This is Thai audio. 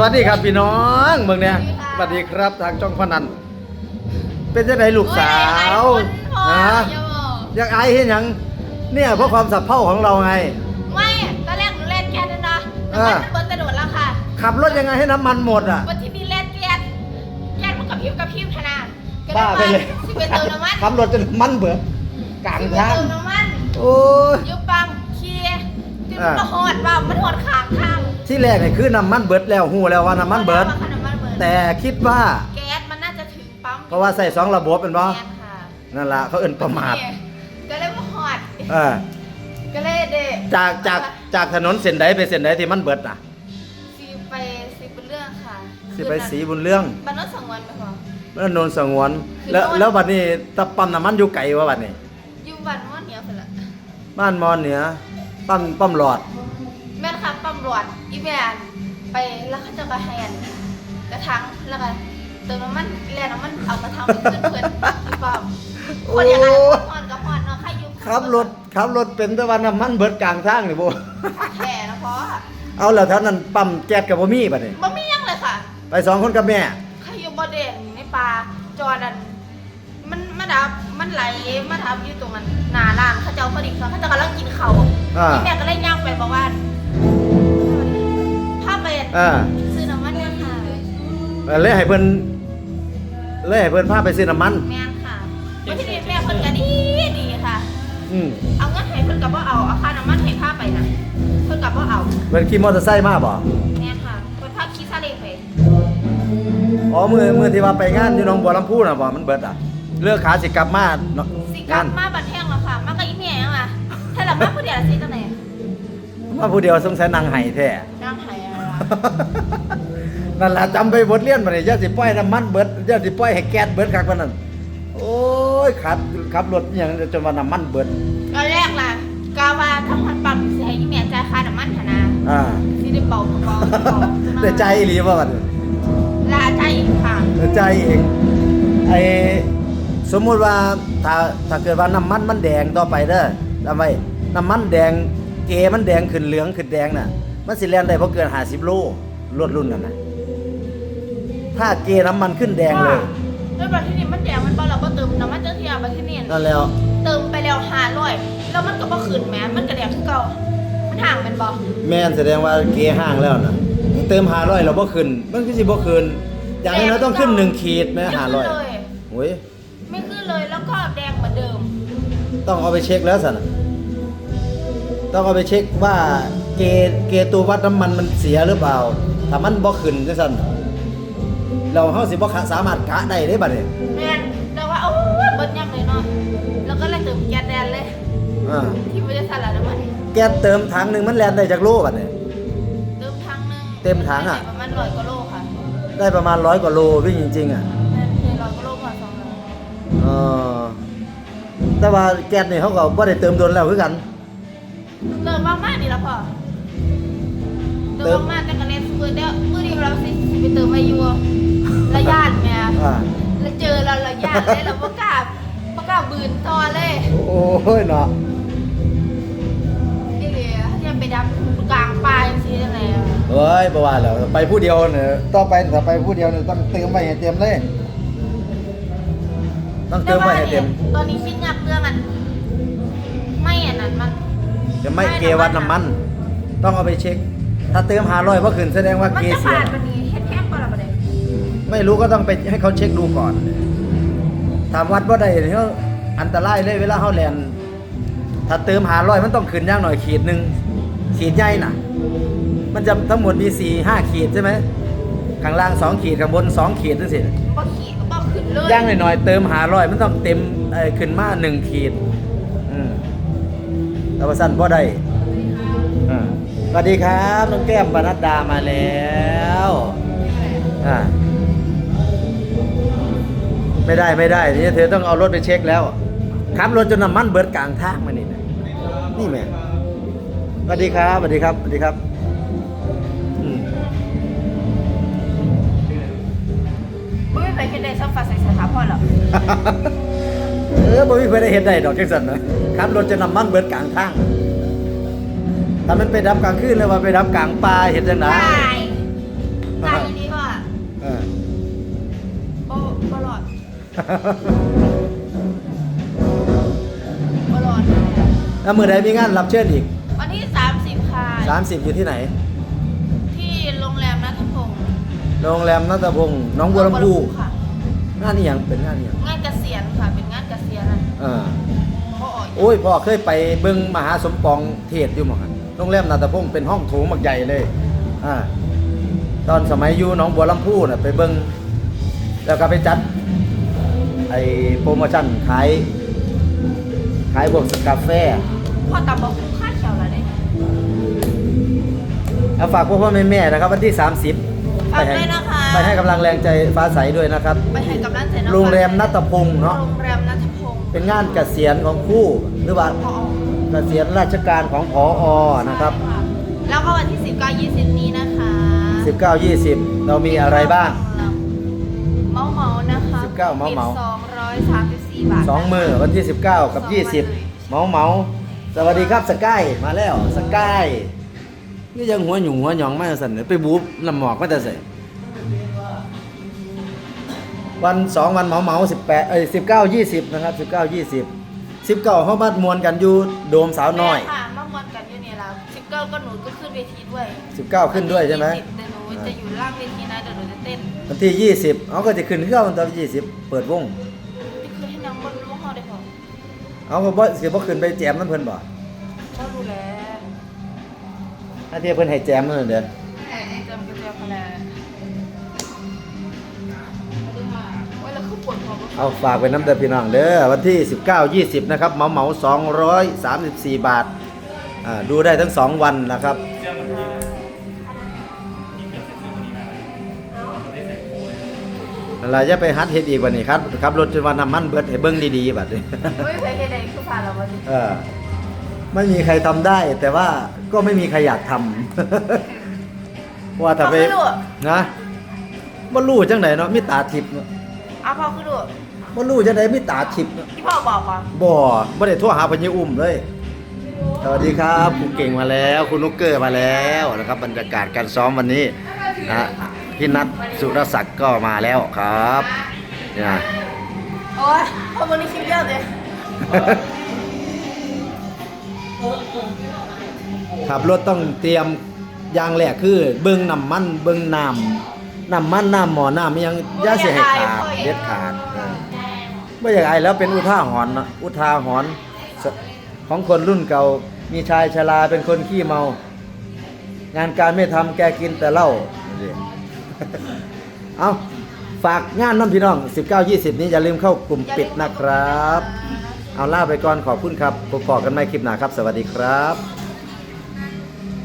สวัสดีครับพี่น้องเมืองเนี่ยสสวัวัสสดีดีคค่ะรับทางจ้องพนัน เป็นจะไหนลูกสาวฮะฮะอยากอายเห็นยังเนี่ยเพราะความสับเพร่าของเราไง ไม่ตอนแรกหนูเล่นแก๊สนะนะเอน้ำอมันมันเบิร์นกระโดดแล้วค่ะ ขับรถยังไงให้น้ำมันหมดอะวันที่นี่เล่นแก๊สแก๊สมันกับพริบกับพริบธนาก็บ้าไปเลยสิไปเติมน้ำมันขับรถจนน้ำมันเบื่อกลางสิไปทางเติมน้ำมันโอ้ยอยุบปังเคลียร์ที่มันอ่าก็หอดว่ามันหอดขางข้าง ที่แรกเนี่ยคือน้ำมันเบิดแล้วหูแล้วว่าน้ำมันเบิด พราะว่าน้ำมันเบิร์นแต่คิดว่าแก๊สมันน่าจะถึงปั๊มเพราะว่าใส่สองระบบเป็นบ่แก๊สค่ะนั่นล่ะเขาเอิ้นประมาทเนี่ยก็เลยว่าหอด เออก็เลยเดจากจากจากถนนเส้นใดไปเส้นใดที่มันเบิดน่ะซีไปซีเป็นเรื่องค่ะสิไปสีบุญเรื่องบ้านโนนสังวันไหมคะแล้วโนนสงวนคือแล้วโน่น แล้วบัดนี้ตะปั๊มน้ำมันอยู่ไกลวะบัดนี้ อยู่บ้านม่อนเหนียวเพิ่นละบ้านมอนเหนือปั๊มปั๊มหลอดแม่นค่ะตำรวจอีแม่นไปแล้วเขาจะกระแหนกระทังแล้วก็เติมน้ำมันแล่น้ำมันเอากระทังไปขึ้นเพิ่นอีปั๊มคนอย่างนั้นพอนกับพอนเนาะใครอยู่ขับรถขับรถเป็นแต่ว่าน้ำมันเบิดกลางทางนี่บ่แท่นะพ่อเอาแล้วแถวนั้นปั๊มแก๊สก็บ่มีบัดนี้บ่มีหยังเลยค่ะ ไปสองคนกับแม่ใครอยู่บ่เด่นในป่าจอดันมันมันดับมันไหลมาทับอยู่ตรงนั้นหน้าร้านเขาเจ้าพอดีเขาเขาเจะกำลังกินข้าวอ่าอีแม่ก็เลยย่างไปบอกว่าพาไป อ่าซื้อน้ำมันเนี่ยค่ะเลยให้เพิ่นเลยให้เพิ่นพาไปซื้อน้ำมัน แม่นค่ะวันที่นี่แม่เพิ่นก็ดีดีค่ะ อืมเอาเงินให้เพิ่นกับว่าเอาเอาค่าน้ำมันให้พาไปนะเพิ่นกับว่าเอาเพิ่นขี่มอเตอร์ไซค์มาบ่แม่นค่ะเพิ่นพาขี่ซาเล้งไปอ๋อมื้อมื้อที่ว่าไปงานอยู่หนองบัวลำพูน่ะบ่มันเบิดอะเลือกขาสิกลับมาเนาะสิกลังาบนมาบัดแห้งแล้วค่ะมากับอีแม่ยังล่ะถ้าหลับมาผู้เดียวละสิจังไหนมาผู้เดียวสงสัยนางไห้แท้ นั่งไห้อะไรล่ะนั่นล่ะจำไปบทเรียนมาเนี่ยอย่าสิปล่อยน้ำมันเบิดอย่าสิปล่อยให้แก๊สเบิดคักปานนั้นโอ้ยขับขับรถอหย่างจนว่าน้ำมันเบิดตอนแรกล่ะกาว่าทำพันปั๊มสิให้อีแม่จ่ายค่าน้ำมันหนนะอ่าสิได้เป่ากระเป๋าเป่าแต่ใจอีหลีว่าบัดนี้ลาใจอีกค่ะแต่ใจเองไอ้สมมุติว่าถ้าถ้าเกิดว่าน้ำมันมันแดงต่อไปเด้อจำไว้น้ำมันแดงเกมันแดงขึ้นเหลืองขึ้นแดงน่ะ มันสิแล่นได้บ่เกิน50โลรถรุ่นนั้นน่ะถ้าเกน้ำมันขึ้นแดงเลยแล้วบัดที่นี่มันแดงมันบ่เราบ่เติมน้ำมันเจ้าเทียบัดที่นี่นั่นแล้วเติมไปแล้วห้าร้อยแล้วมันก็บ่ขึ้นแหมมันก็แดงคือเก่ามันห่างแมันบ่แม่นแสดงว่าเกห้างแล้วน่ะเติม500เราบ่ขึ้นมันคือสิบ่ขึ้นอย่างน้อยๆต้องขึ้น1ขีดแม่ไม่ขึ้นเลย500โอ้ยไม่ขึ้นเลยแล้วก็แดงเหมือนเดิม ต้องเอาไปเช็คแล้วสินะต้องเอาไปเช็คว่า เกเกตัววัดน้ำมันมันเสียหรือเปล่า ถ้ามันบ่ขึ้นจังซั่นเราเฮาสิบ่สามารถกะได้เด้บัดนี้แม่นแล้วว่าโอ้ยเบิดยังเลยเนาะแล้วก็เลยเติมแก๊สแดนเลยอ่าที่บริษัทละน้ำมันแก๊สเติมถังหนึงมันแล่นได้จากโลบัดนี้เติมถังหนึงเต็มถังอะประมาณร้อยกว่าโลค่ะ ได้ประมาณ100กว่าโลวิ่งจริงๆอะแม่นเลยร้อยกว่าโลกว่าสองร้อยเออแต่ว่าแก๊สนี่เขาก็บ่ได้เติมโดนแล้วคือกันเติมมากๆนี่ละพ่อ เติเติมมมากๆแต่ก็เล่นมือเดียวมือเดียวเราสิไปเติมมาอยู่ระยะแม่อ่าแล้วเจอเราระยะเลยเราประกล้าประกล้าบืนต่อเลย โอ้ยเนาะนี่เลยที่จะไปดำกลางปลายสิอะไรอะเอ้ยบ่ว่าแล้วไปผู้เดียวเนี่ยต่อไปถ้าไปผู้เดียวเนี่ยต้องเติมไว้ให้เต็มเลยต้องเติมไว้ให้เต็ม ตอนนี้คิดยากเรื่องมัน ไม่อันนั้นมัน จะไม่เกวัดน้ำมัน ต้องเอาไปเช็ค ถ้าเติมหาร้อยว่าขึ้นแสดงว่ามันเกจะเสียผ่านวันนี้เฮ็ดแคบก่อนละประเด็นไม่รู้ก็ต้องไปให้เขาเช็คดูก่อน ถามวัดว่าใดเนี่ยเขาอันตรายเลยเวลาเขาแลนถ้าเติมหาร้อยมันต้องขึ้นอย่างหน่อยขีดหนึ่งขีดใหญ่น่ะ มันจะทั้งหมดมีสี่ห้าขีดใช่ไหมข้างล่างสองขีดข้างบนสองขีดนั่นสิบ่ขี่บ่ขึ้นเลยย่างหน่อยๆเติมหาร้อยมันต้องเต็มเอ่อขึ้นมาหนึ่งขีด อืมแต่ว่าสั้นบ่ได้อ่า สวัสดีครับน้องแก้มปนัดดามาแล้วอ่าไม่ได้ไม่ได้นี่เธอต้องเอารถไปเช็คแล้วขับรถจนน้ำมันเบิดกลางทางมานี่นะนี่แม่สวัสดีครับสวัสดีครับสวัสดีครับอืมบ่มีใครเฮ็ดได้ซักฟ้าใส่สถาพรหรอกเออบ่มีเพื่อนได้เห็นได้ดอกจังสันนะขับรถจะนำมันเบิดกลางทาง ถ้ามันไปดับกลางคืนเลยว่าไปดับกลางปลาเห็นจังได๋ตายตายอีนี่พ่อเออบ่อดบ่อดแล้วเมื่อใดมีงานรับเชิญอีก วันที่ 30 ค่ะ 30 อยู่ที่ไหน ที่โรงแรมนัตพงศ์โรงแรมนัตพงศ์น้องบัวลำพูค่งานนี่ยังเป็นงานนี่งานเกษียณค่ะ เป็นงานเกษียณอะอ่าโอ้ยพ่อเคยไปเบิ่งมหาสมปองเทศอยู่หม่อง โรงแรมนัตพงศ์เป็นห้องโถงมักใหญ่เลยอ่าตอนสมัยอยู่หน้องบัวลำพูน่ะไปเบิ่งแล้วก็ไปจัดไอ้โปรโมชั่นขายขายพวกกาแฟพ่อตำบอกคุ้มค่าเขียวแล้วได้เอาฝากพ่อพ่อแม่แม่นะครับ วันที่ 30 ฝากด้วยนะคะ ไปให้กำลังแรงใจฟ้าใสด้วยนะครับ ไปให้กำลังใจน้องโรงแรมนัตพงศ์เนาะโรงแรมนัทพงศ์เป็นงานเกษียณของครู่หรือว่าพ่ออ๋อ เกษียณราชการของพออนะครับใช่ค่ะแล้วก็วันที่ 19 20 นี้นะคะ 19 20 เรามีอะไรบ้าง เมาเมาๆนะคะ19เมาเมาสองร้อยสามสิบสี่บาทสองมือวันที่ 19 กับ 20 เมาเมาสวัสดีครับสกายมาแล้วสกายนี่ยังหัวหยุ่งหัวหยองมาสั่นเนี่ยไปบูบลำหมอกมาแต่ใส่วันสองวันเมาเมาสิบแปดเอ้ยสิบเก้ายี่สิบนะครับสิบเก้ายี่สิบ สิบเก้าเขามามวนกันอยู่โดมสาวน้อย แม่ค่ะมามวนกันอยู่เนี่ยแล้วสิบเก้าก็หนูก็ขึ้นเวทีด้วยสิบเก้าขึ้นด้วยใช่ไหมวันที่20แต่หนูจะอยู่ล่างเวทีนะเดี๋ยวหนูจะเต้นวันที่ยี่สิบเขาก็จะขึ้นเครื่องวันที่ยี่สิบเปิดวงนี่คือให้น้องบนรู้เขาได้พอเอาก็บ่สิบ่ขึ้นไปแจมน้ำเพิ่นบ่ก็ดูแลถ้าเทียเพิ่นให้แจมนั่นเด้อ เอาฝากไว้น้ำเด้อพี่น้องเด้อวันที่ 19 20 นะครับเหมาเหมา234 บาทอ่าดูได้ทั้ง 2 วันนะครับอะไรจะไปฮัดเฮ็ดอีกวันนี้ครับขับรถจนวันน้ำมันเบิดให้เบิ่งดีๆบัดนี้เฮ้ยใครเห็นอะไรคือผ่านเราวันนี้เออไม่มีใครทำได้ แต่ว่าก็ไม่มีใครอยากทำว่าถ้าไปเอาคือดูนะบ่รู้จังไดเนาะมีตาทิพย์เนาะเอาพอคือดู บ่รู้จังไดมีตาทิพย์เนาะที่พ่อบอกก่อนบ่บ่ได้โทรหาพญอุ้มเลยสวัสดีครับคุณเก่งมาแล้ว คุณนุกเกอร์มาแล้วนะครับ บรรยากาศการซ้อมวันนี้นะพี่นัทสุรศักดิ์ก็มาแล้วครับเนี่ยโอ้ยพอวันนี้คลิปเยอะเลยขับรถต้องเตรียมอย่างแรกคือ เบิ่งน้ำมันเบิ่งน้ำน้ำมันน้ำหมอน้ำอิหยังอย่าเสียให้ขาดเด็ดขาดเออ ไม่อยากอายแล้วเป็นอุทาหรณ์เนาะอุทาหรณ์ของคนรุ่นเก่า มีชายชราเป็นคนขี้เมา งานการไม่ทำแกกินแต่เหล้าเอาฝากงานน้ำพี่น้อง 19-20 นี้อย่าลืมเข้ากลุ่มปิดนะครับ เอาล่าไปก่อนขอบคุณครับพบกันใหม่คลิปหน้าครับ สวัสดีครับ